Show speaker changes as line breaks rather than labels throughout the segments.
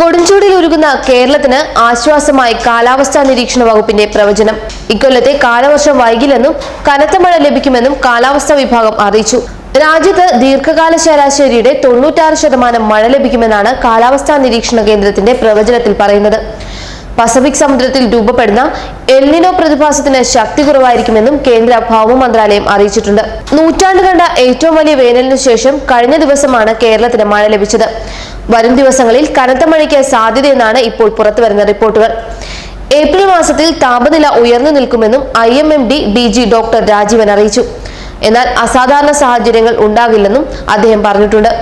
കൊടുംചൂടിൽ ഒരുങ്ങുന്ന കേരളത്തിന് ആശ്വാസമായി കാലാവസ്ഥാ നിരീക്ഷണ വകുപ്പിന്റെ പ്രവചനം. ഇക്കൊല്ലത്തെ കാലവർഷം വൈകില്ലെന്നും കനത്ത മഴ ലഭിക്കുമെന്നും കാലാവസ്ഥാ വിഭാഗം അറിയിച്ചു. രാജ്യത്ത് ദീർഘകാല ശരാശരിയുടെ തൊണ്ണൂറ്റാറ് ശതമാനം മഴ ലഭിക്കുമെന്നാണ് കാലാവസ്ഥാ നിരീക്ഷണ കേന്ദ്രത്തിന്റെ പ്രവചനത്തിൽ പറയുന്നത്. പസഫിക് സമുദ്രത്തിൽ രൂപപ്പെടുന്ന എൽനിനോ പ്രതിഭാസത്തിന് ശക്തി കുറവായിരിക്കുമെന്നും കേന്ദ്ര ഭൗമ മന്ത്രാലയം അറിയിച്ചിട്ടുണ്ട്. നൂറ്റാണ്ട് കണ്ട ഏറ്റവും വലിയ വേനലിനു ശേഷം കഴിഞ്ഞ ദിവസമാണ് കേരളത്തിന് മഴ ലഭിച്ചത്. വരും ദിവസങ്ങളിൽ കനത്ത മഴയ്ക്ക് സാധ്യതയെന്നാണ് ഇപ്പോൾ പുറത്തുവരുന്ന റിപ്പോർട്ടുകൾ. ഏപ്രിൽ മാസത്തിൽ താപനില ഉയർന്നു നിൽക്കുമെന്നും I M M D D G doctor Rajeevan അറിയിച്ചു. എന്നാൽ അസാധാരണ സാഹചര്യങ്ങൾ ഉണ്ടാകില്ലെന്നും അദ്ദേഹം പറഞ്ഞിട്ടുണ്ട്.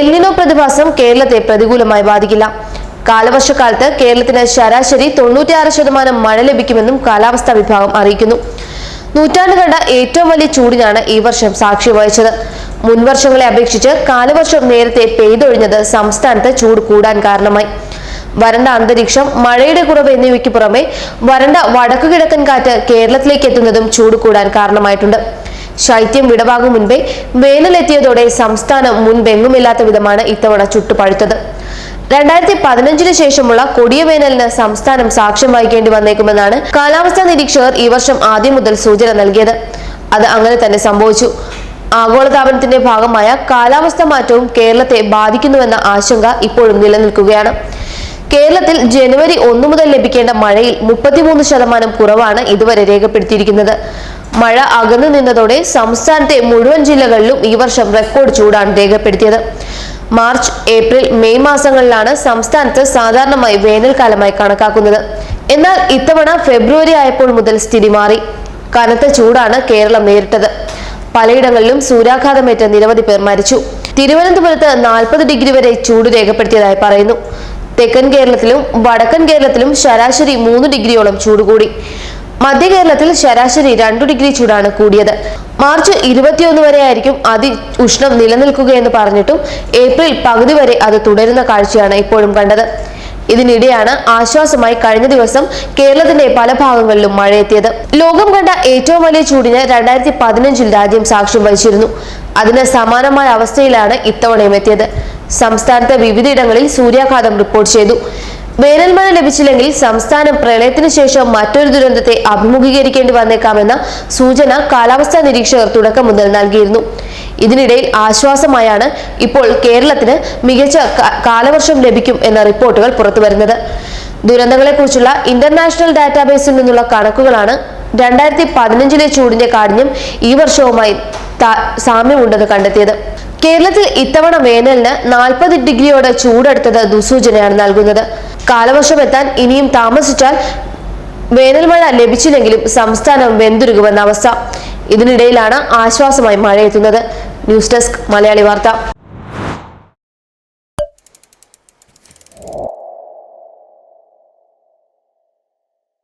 എല്ലിനോ പ്രതിഭാസം കേരളത്തെ പ്രതികൂലമായി ബാധിക്കില്ല. കാലവർഷക്കാലത്ത് കേരളത്തിന് ശരാശരി തൊണ്ണൂറ്റിയാറ് ശതമാനം മഴ ലഭിക്കുമെന്നും കാലാവസ്ഥാ വിഭാഗം അറിയിക്കുന്നു. നൂറ്റാണ്ട് കണ്ട ഏറ്റവും വലിയ ചൂടിനാണ് ഈ വർഷം സാക്ഷ്യം വഹിച്ചത്. മുൻവർഷങ്ങളെ അപേക്ഷിച്ച് കാലവർഷം നേരത്തെ പെയ്തൊഴിഞ്ഞത് സംസ്ഥാനത്ത് ചൂട് കൂടാൻ കാരണമായി. വരണ്ട അന്തരീക്ഷം മഴയുടെ കുറവ് എന്നിവയ്ക്ക് പുറമെ വരണ്ട വടക്കു കിഴക്കൻ കാറ്റ് കേരളത്തിലേക്ക് എത്തുന്നതും ചൂട് കൂടാൻ കാരണമായിട്ടുണ്ട്. ശൈത്യം വിടവാകും മുൻപേ വേനലെത്തിയതോടെ സംസ്ഥാനം മുൻപെങ്ങുമില്ലാത്ത വിധമാണ് ഇത്തവണ ചുട്ടുപഴുത്തത്. രണ്ടായിരത്തി പതിനഞ്ചിന് ശേഷമുള്ള കൊടിയ വേനലിന് സംസ്ഥാനം സാക്ഷ്യം വഹിക്കേണ്ടി വന്നേക്കുമെന്നാണ് കാലാവസ്ഥാ നിരീക്ഷകർ ഈ വർഷം ആദ്യം മുതൽ സൂചന നൽകിയത്. അത് അങ്ങനെ തന്നെ സംഭവിച്ചു. ആഗോളതാപനത്തിന്റെ ഭാഗമായ കാലാവസ്ഥ മാറ്റവും കേരളത്തെ ബാധിക്കുന്നുവെന്ന ആശങ്ക ഇപ്പോഴും നിലനിൽക്കുകയാണ്. കേരളത്തിൽ ജനുവരി ഒന്നു മുതൽ ലഭിക്കേണ്ട മഴയിൽ മുപ്പത്തിമൂന്ന് ശതമാനം കുറവാണ് ഇതുവരെ രേഖപ്പെടുത്തിയിരിക്കുന്നത്. മഴ അകന്നു നിന്നതോടെ സംസ്ഥാനത്തെ മുഴുവൻ ജില്ലകളിലും ഈ വർഷം റെക്കോർഡ് ചൂടാണ് രേഖപ്പെടുത്തിയത്. മാർച്ച് ഏപ്രിൽ മെയ് മാസങ്ങളിലാണ് സംസ്ഥാനത്ത് സാധാരണമായി വേനൽക്കാലമായി കണക്കാക്കുന്നത്. എന്നാൽ ഇത്തവണ ഫെബ്രുവരി ആയപ്പോൾ മുതൽ സ്ഥിതി മാറി. കനത്ത ചൂടാണ് കേരളം നേരിട്ടത്. പലയിടങ്ങളിലും സൂര്യാഘാതമേറ്റ് നിരവധി പേർ മരിച്ചു. തിരുവനന്തപുരത്ത് നാൽപ്പത് ഡിഗ്രി വരെ ചൂട് രേഖപ്പെടുത്തിയതായി പറയുന്നു. തെക്കൻ കേരളത്തിലും വടക്കൻ കേരളത്തിലും ശരാശരി മൂന്ന് ഡിഗ്രിയോളം ചൂട് കൂടി. മധ്യ കേരളത്തിൽ ശരാശരി രണ്ടു ഡിഗ്രി ചൂടാണ് കൂടിയത്. മാർച്ച് ഇരുപത്തിയൊന്ന് വരെ ആയിരിക്കും അതി ഉഷ്ണം നിലനിൽക്കുകയെന്ന് പറഞ്ഞിട്ടും ഏപ്രിൽ പകുതി വരെ അത് തുടരുന്ന കാഴ്ചയാണ് ഇപ്പോഴും കണ്ടത്. ഇതിനിടെയാണ് ആശ്വാസമായി കഴിഞ്ഞ ദിവസം കേരളത്തിന്റെ പല ഭാഗങ്ങളിലും മഴയെത്തിയത്. ലോകം കണ്ട ഏറ്റവും വലിയ ചൂടിന് രണ്ടായിരത്തി പതിനഞ്ചിൽ രാജ്യം സാക്ഷ്യം വഹിച്ചിരുന്നു. അതിന് സമാനമായ അവസ്ഥയിലാണ് ഇത്തവണയും എത്തിയത്. സംസ്ഥാനത്തെ വിവിധയിടങ്ങളിൽ സൂര്യാഘാതം റിപ്പോർട്ട് ചെയ്തു. വേനൽ മഴ ലഭിച്ചില്ലെങ്കിൽ സംസ്ഥാനം പ്രളയത്തിന് ശേഷം മറ്റൊരു ദുരന്തത്തെ അഭിമുഖീകരിക്കേണ്ടി വന്നേക്കാമെന്ന സൂചന കാലാവസ്ഥാ നിരീക്ഷകർ തുടക്കം മുതൽ നൽകിയിരുന്നു. ഇതിനിടയിൽ ആശ്വാസമായാണ് ഇപ്പോൾ കേരളത്തിന് മികച്ച കാലവർഷം ലഭിക്കും എന്ന റിപ്പോർട്ടുകൾ പുറത്തുവരുന്നത്. ദുരന്തങ്ങളെക്കുറിച്ചുള്ള ഇന്റർനാഷണൽ ഡാറ്റാബേസിൽ നിന്നുള്ള കണക്കുകളാണ് രണ്ടായിരത്തി പതിനഞ്ചിലെ ചൂടിന്റെ കാഠിന്യം ഈ വർഷവുമായി സാമ്യമുണ്ടെന്ന് കണ്ടെത്തിയത്. കേരളത്തിൽ ഇത്തവണ വേനലിന് നാൽപ്പത് ഡിഗ്രിയോടെ ചൂടെടുത്തത് ദുസൂചനയാണ് നൽകുന്നത്. കാലവർഷം എത്താൻ ഇനിയും താമസിച്ചാൽ വേനൽ മഴ ലഭിച്ചില്ലെങ്കിലും സംസ്ഥാനം വെന്തുരുകുമെന്ന അവസ്ഥ. ഇതിനിടയിലാണ് ആശ്വാസമായി മഴയെത്തുന്നത്. ന്യൂസ് ഡെസ്ക് മലയാളി വാർത്ത.